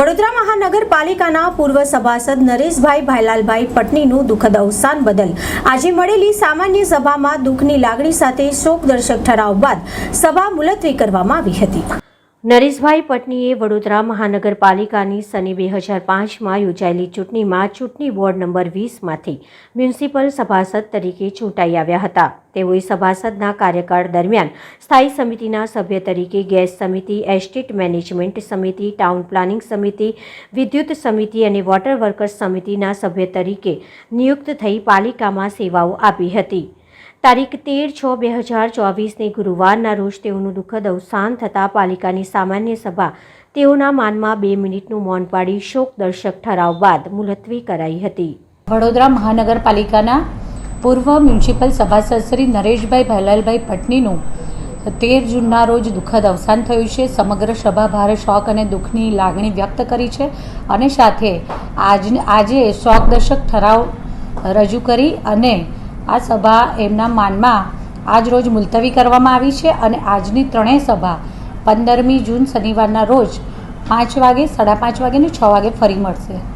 વડોદરા મહાનગરપાલિકાના પૂર્વ સભાસદ નરેશભાઈ ભાઈલાલભાઈ પટનીનું દુઃખદ અવસાન બદલ આજે મળેલી સામાન્ય સભામાં દુઃખની લાગણી સાથે શોકદર્શક ઠરાવ બાદ સભા મુલતવી કરવામાં આવી હતી. નરેશભાઈ પટનીએ વડોદરા મહાનગરપાલિકાની સને બે હજાર પાંચમાં યોજાયેલી ચૂંટણીમાં ચૂંટણી વોર્ડ નંબર વીસમાંથી મ્યુનિસિપલ સભાસદ તરીકે ચૂંટાઈ આવ્યા હતા. તેઓએ સભાસદના કાર્યકાળ દરમિયાન સ્થાયી સમિતિના સભ્ય તરીકે ગેસ સમિતિ, એસ્ટેટ મેનેજમેન્ટ સમિતિ, ટાઉન પ્લાનિંગ સમિતિ, વિદ્યુત સમિતિ અને વોટર વર્કર્સ સમિતિના સભ્ય તરીકે નિયુક્ત થઈ પાલિકામાં સેવાઓ આપી હતી. તારીખ તેર છ બે હજાર ચોવીસને ગુરુવારના રોજ તેઓનું દુઃખદ અવસાન થતાં પાલિકાની સામાન્ય સભા તેઓના માનમાં બે મિનિટનું મૌન પાડી શોકદર્શક ઠરાવ બાદ મુલતવી કરાઈ હતી. વડોદરા મહાનગરપાલિકાના પૂર્વ મ્યુનિસિપલ સભાસદ શ્રી નરેશભાઈ ભલાલભાઈ પટનીનું તેર જૂનના રોજ દુઃખદ અવસાન થયું છે. સમગ્ર સભા ભારે શોક અને દુઃખની લાગણી વ્યક્ત કરી છે અને સાથે આજ આજે શોકદર્શક ઠરાવ રજૂ કરી અને આ સભા એમના માનમાં આજ રોજ મુલતવી કરવામાં આવી છે અને આજની ત્રણેય સભા પંદરમી જૂન શનિવારના રોજ પાંચ વાગે, સાડા પાંચ વાગે ને છ વાગે ફરી મળશે.